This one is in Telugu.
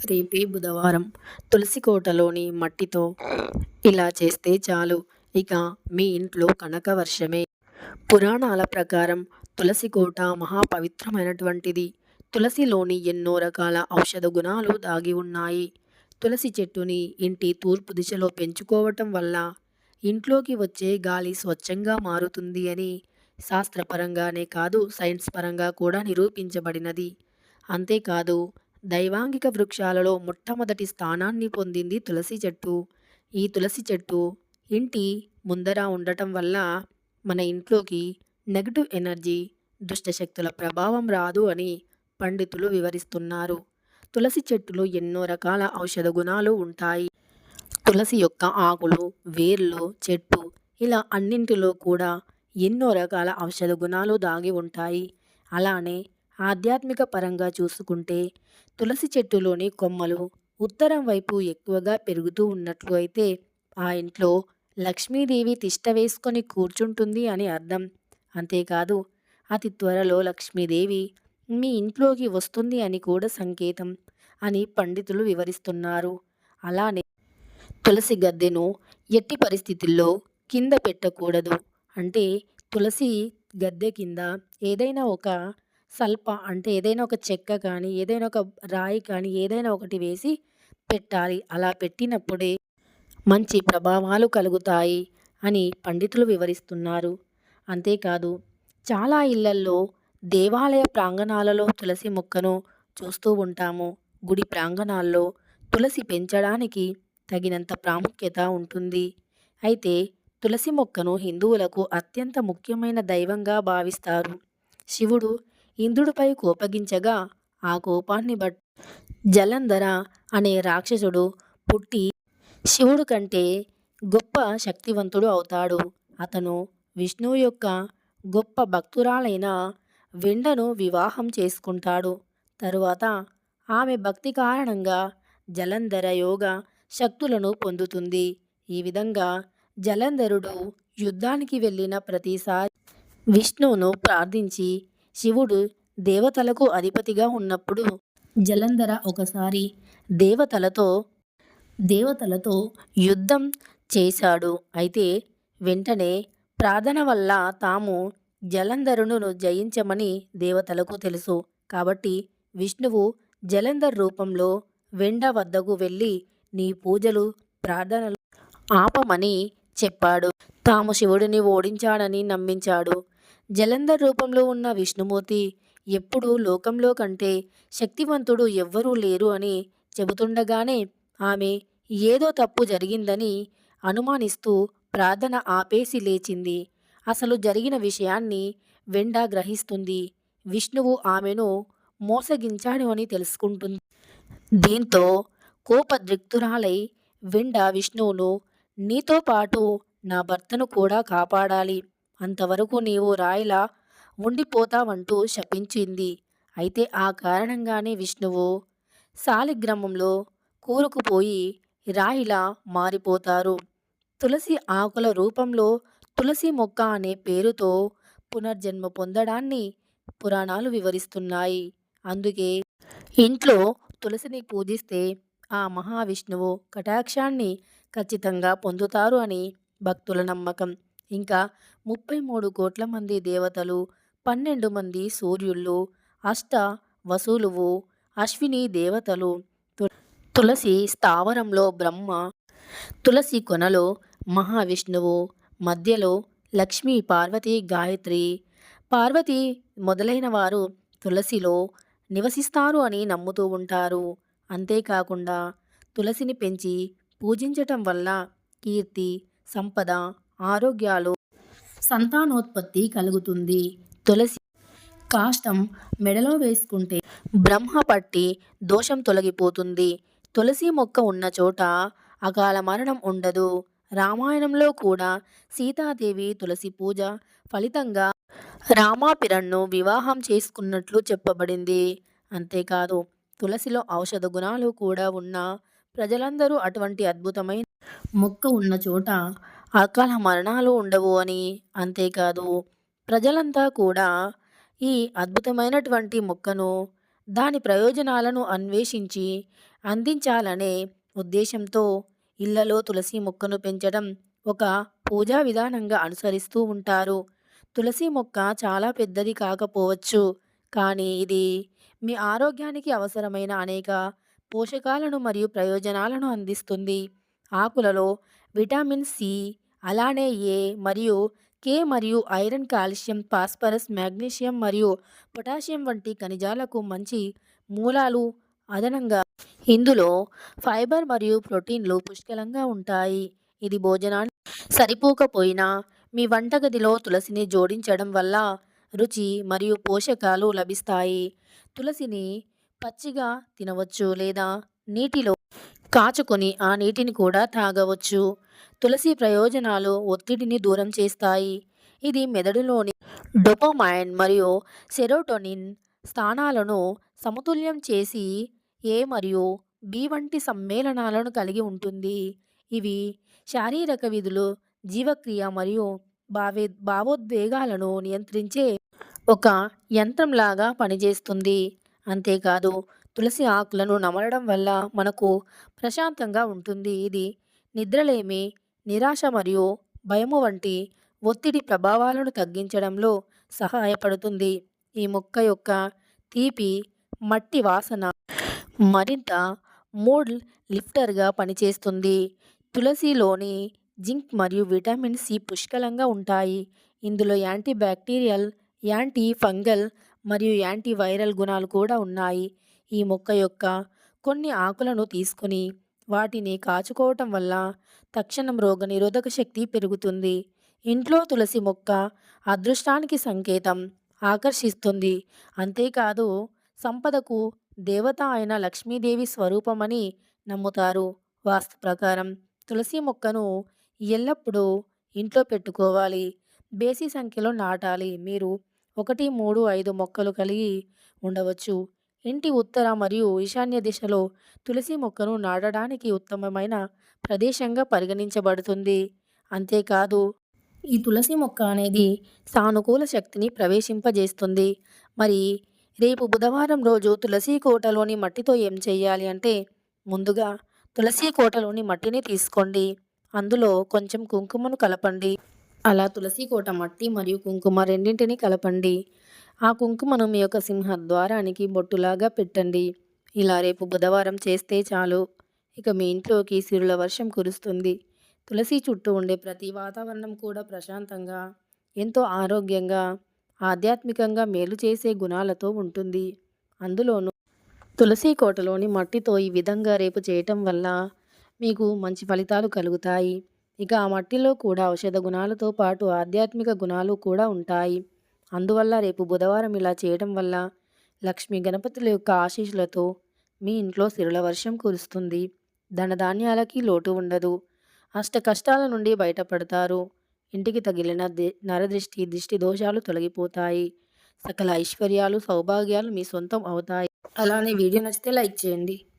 రేపే బుధవారం తులసి కోటలోని మట్టితో ఇలా చేస్తే చాలు. ఇక మీ ఇంట్లో కనక వర్షమే. పురాణాల ప్రకారం తులసి కోట మహాపవిత్రమైనటువంటిది. తులసిలోని ఎన్నో రకాల ఔషధ గుణాలు దాగి ఉన్నాయి. తులసి చెట్టుని ఇంటి తూర్పు దిశలో పెంచుకోవటం వల్ల ఇంట్లోకి వచ్చే గాలి స్వచ్ఛంగా మారుతుంది అని శాస్త్రపరంగానే కాదు సైన్స్ పరంగా కూడా నిరూపించబడినది. అంతేకాదు దైవాంగిక వృక్షాలలో మొట్టమొదటి స్థానాన్ని పొందింది తులసి చెట్టు. ఈ తులసి చెట్టు ఇంటి ముందర ఉండటం వల్ల మన ఇంట్లోకి నెగటివ్ ఎనర్జీ దుష్టశక్తుల ప్రభావం రాదు అని పండితులు వివరిస్తున్నారు. తులసి చెట్టులో ఎన్నో రకాల ఔషధ గుణాలు ఉంటాయి. తులసి యొక్క ఆకులు వేర్లు చెట్టు ఇలా అన్నింటిలో కూడా ఎన్నో రకాల ఔషధ గుణాలు దాగి ఉంటాయి. అలానే ఆధ్యాత్మిక పరంగా చూసుకుంటే తులసి చెట్టులోని కొమ్మలు ఉత్తరం వైపు ఎక్కువగా పెరుగుతూ ఉన్నట్లు అయితే ఆ ఇంట్లో లక్ష్మీదేవి తిష్ట వేసుకొని కూర్చుంటుంది అని అర్థం. అంతేకాదు అతి త్వరలో లక్ష్మీదేవి మీ ఇంట్లోకి వస్తుంది అని కూడా సంకేతం అని పండితులు వివరిస్తున్నారు. అలానే తులసి గద్దెను ఎట్టి పరిస్థితుల్లో కింద పెట్టకూడదు. అంటే తులసి గద్దె కింద ఏదైనా ఒక సల్ప అంటే ఏదైనా ఒక చెక్క కానీ ఏదైనా ఒక రాయి కానీ ఏదైనా ఒకటి వేసి పెట్టాలి. అలా పెట్టినప్పుడే మంచి ప్రభావాలు కలుగుతాయి అని పండితులు వివరిస్తున్నారు. అంతేకాదు చాలా ఇళ్ళల్లో దేవాలయ ప్రాంగణాలలో తులసి మొక్కను చూస్తూ ఉంటాము. గుడి ప్రాంగణాల్లో తులసి పెంచడానికి తగినంత ప్రాముఖ్యత ఉంటుంది. అయితే తులసి మొక్కను హిందువులకు అత్యంత ముఖ్యమైన దైవంగా భావిస్తారు. శివుడు ఇంద్రుడిపై కోపగించగా ఆ కోపాన్ని బట్ జలంధర అనే రాక్షసుడు పుట్టి శివుడు కంటే గొప్ప శక్తివంతుడు అవుతాడు. అతను విష్ణువు యొక్క గొప్ప భక్తురాలైన వెండను వివాహం చేసుకుంటాడు. తరువాత ఆమె భక్తి కారణంగా జలంధర యోగ శక్తులను పొందుతుంది. ఈ విధంగా జలంధరుడు యుద్ధానికి వెళ్ళిన ప్రతిసారి విష్ణువును ప్రార్థించి శివుడు దేవతలకు అధిపతిగా ఉన్నప్పుడు జలంధర ఒకసారి దేవతలతో దేవతలతో యుద్ధం చేశాడు. అయితే వెంటనే ప్రార్థన వల్ల తాము జలంధరును జయించమని దేవతలకు తెలుసు. కాబట్టి విష్ణువు జలంధర్ రూపంలో వెండ వద్దకు వెళ్ళి నీ పూజలు ప్రార్థనలు ఆపమని చెప్పాడు. తాము శివుడిని ఓడించాడని నమ్మించాడు. జలంధర్ రూపంలో ఉన్న విష్ణుమూర్తి ఎప్పుడూ లోకంలో కంటే శక్తివంతుడు ఎవ్వరూ లేరు అని చెబుతుండగానే ఆమె ఏదో తప్పు జరిగిందని అనుమానిస్తూ ప్రార్థన ఆపేసి లేచింది. అసలు జరిగిన విషయాన్ని వెండ గ్రహిస్తుంది. విష్ణువు ఆమెను మోసగించాడు అని తెలుసుకుంటుంది. దీంతో కోపద్రిక్తురాలై వెండ విష్ణువును నీతో పాటు నా భర్తను కూడా కాపాడాలి. అంతవరకు నీవు రాయిలా ఉండిపోతావంటూ శపించింది. అయితే ఆ కారణంగానే విష్ణువు శాలిగ్రామంలో కూరుకుపోయి రాయిలా మారిపోతారు. తులసి ఆకుల రూపంలో తులసి మొక్క అనే పేరుతో పునర్జన్మ పొందడాన్ని పురాణాలు వివరిస్తున్నాయి. అందుకే ఇంట్లో తులసిని పూజిస్తే ఆ మహావిష్ణువు కటాక్షాన్ని ఖచ్చితంగా పొందుతారు అని భక్తుల నమ్మకం. ఇంకా ముప్పై మూడు కోట్ల మంది దేవతలు పన్నెండు మంది సూర్యుళ్ళు అష్ట వసూలువు అశ్విని దేవతలు తు- తులసి స్థావరంలో బ్రహ్మ తులసి కొనలో మహావిష్ణువు మధ్యలో లక్ష్మీ పార్వతి గాయత్రి. పార్వతి మొదలైన వారు తులసిలో నివసిస్తారు అని నమ్ముతూ ఉంటారు. అంతేకాకుండా తులసిని పెంచి పూజించటం వల్ల కీర్తి సంపద ఆరోగ్యాలు సంతానోత్పత్తి కలుగుతుంది. తులసి కాష్టం మెడలో వేసుకుంటే బ్రహ్మ పట్టి దోషం తొలగిపోతుంది. తులసి మొక్క ఉన్న చోట అకాల మరణం ఉండదు. రామాయణంలో కూడా సీతాదేవి తులసి పూజ ఫలితంగా రామాపిరణ్ను వివాహం చేసుకున్నట్లు చెప్పబడింది. అంతేకాదు తులసిలో ఔషధ గుణాలు కూడా ఉన్న ప్రజలందరూ అటువంటి అద్భుతమైన మొక్క ఉన్న చోట అకాల మరణాలు ఉండవు అని అంతేకాదు ప్రజలంతా కూడా ఈ అద్భుతమైనటువంటి మొక్కను దాని ప్రయోజనాలను అన్వేషించి అందించాలనే ఉద్దేశంతో ఇళ్ళలో తులసి మొక్కను పెంచడం ఒక పూజా విధానంగా అనుసరిస్తూ ఉంటారు. తులసి మొక్క చాలా పెద్దది కాకపోవచ్చు కానీ ఇది మీ ఆరోగ్యానికి అవసరమైన అనేక పోషకాలను మరియు ప్రయోజనాలను అందిస్తుంది. ఆకులలో విటమిన్ సి అలానే ఏ మరియు కే మరియు ఐరన్ కాల్షియం ఫాస్ఫరస్ మ్యాగ్నీషియం మరియు పొటాషియం వంటి ఖనిజాలకు మంచి మూలాలు అదనంగా ఇందులో ఫైబర్ మరియు ప్రోటీన్లు పుష్కలంగా ఉంటాయి. ఇది భోజనాన్ని సరిపోకపోయినా మీ వంటగదిలో తులసిని జోడించడం వల్ల రుచి మరియు పోషకాలు లభిస్తాయి. తులసిని పచ్చిగా తినవచ్చు లేదా నీటిలో కాచుకొని ఆ నీటిని కూడా తాగవచ్చు తులసి ప్రయోజనాలు ఒత్తిడిని దూరం చేస్తాయి. ఇది మెదడులోని డొపోమైన్ మరియు సెరోటోనిన్ స్థానాలను సమతుల్యం చేసి ఏ మరియు బి వంటి సమ్మేళనాలను కలిగి ఉంటుంది. ఇవి శారీరక విధులు జీవక్రియ మరియు భావే భావోద్వేగాలను నియంత్రించే ఒక యంత్రంలాగా పనిచేస్తుంది. అంతేకాదు తులసి ఆకులను నమలడం వల్ల మనకు ప్రశాంతంగా ఉంటుంది. ఇది నిద్రలేమి నిరాశ మరియు భయము వంటి ఒత్తిడి ప్రభావాలను తగ్గించడంలో సహాయపడుతుంది. ఈ మొక్క యొక్క తీపి మట్టి వాసన మరింత మూడ్ లిఫ్టర్గా పనిచేస్తుంది. తులసిలోని జింక్ మరియు విటమిన్ సి పుష్కలంగా ఉంటాయి. ఇందులో యాంటీ బ్యాక్టీరియల్ యాంటీ ఫంగల్ మరియు యాంటీ వైరల్ గుణాలు కూడా ఉన్నాయి. ఈ మొక్క యొక్క కొన్ని ఆకులను తీసుకొని వాటిని కాచుకోవటం వల్ల తక్షణం రోగ నిరోధక శక్తి పెరుగుతుంది. ఇంట్లో తులసి మొక్క అదృష్టానికి సంకేతం ఆకర్షిస్తుంది. అంతేకాదు సంపదకు దేవత అయిన లక్ష్మీదేవి స్వరూపమని నమ్ముతారు. వాస్తు ప్రకారం తులసి మొక్కను ఎల్లప్పుడూ ఇంట్లో పెట్టుకోవాలి. బేసి సంఖ్యలో నాటాలి. మీరు ఒకటి మూడు ఐదు మొక్కలు కలిగి ఉండవచ్చు. ఇంటి ఉత్తర మరియు ఈశాన్య దిశలో తులసి మొక్కను నాటడానికి ఉత్తమమైన ప్రదేశంగా పరిగణించబడుతుంది. అంతేకాదు ఈ తులసి మొక్క అనేది సానుకూల శక్తిని ప్రవేశింపజేస్తుంది. మరి రేపు బుధవారం రోజు తులసి కోటలోని మట్టితో ఏం చేయాలి అంటే ముందుగా తులసి కోటలోని మట్టిని తీసుకోండి. అందులో కొంచెం కుంకుమను కలపండి. అలా తులసి కోట మట్టి మరియు కుంకుమ రెండింటిని కలపండి. ఆ కుంకుమను మీ యొక్క సింహ ద్వారానికి బొట్టులాగా పెట్టండి. ఇలా రేపు బుధవారం చేస్తే చాలు. ఇక మీ ఇంట్లోకి సిరుల వర్షం కురుస్తుంది. తులసి చుట్టూ ఉండే ప్రతి వాతావరణం కూడా ప్రశాంతంగా ఎంతో ఆరోగ్యంగా ఆధ్యాత్మికంగా మేలు చేసే గుణాలతో ఉంటుంది. అందులోనూ తులసి కోటలోని మట్టితో ఈ విధంగా రేపు చేయటం వల్ల మీకు మంచి ఫలితాలు కలుగుతాయి. ఇక ఆ మట్టిలో కూడా ఔషధ గుణాలతో పాటు ఆధ్యాత్మిక గుణాలు కూడా ఉంటాయి. అందువల్ల రేపు బుధవారం ఇలా చేయడం వల్ల లక్ష్మీ గణపతుల యొక్క ఆశీస్సులతో మీ ఇంట్లో సిరుల వర్షం కురుస్తుంది. ధనధాన్యాలకి లోటు ఉండదు. అష్ట కష్టాల నుండి బయటపడతారు. ఇంటికి తగిలిన నరదృష్టి దిష్టి దోషాలు తొలగిపోతాయి. సకల ఐశ్వర్యాలు సౌభాగ్యాలు మీ సొంతం అవుతాయి. అలానే వీడియో నచ్చితే లైక్ చేయండి.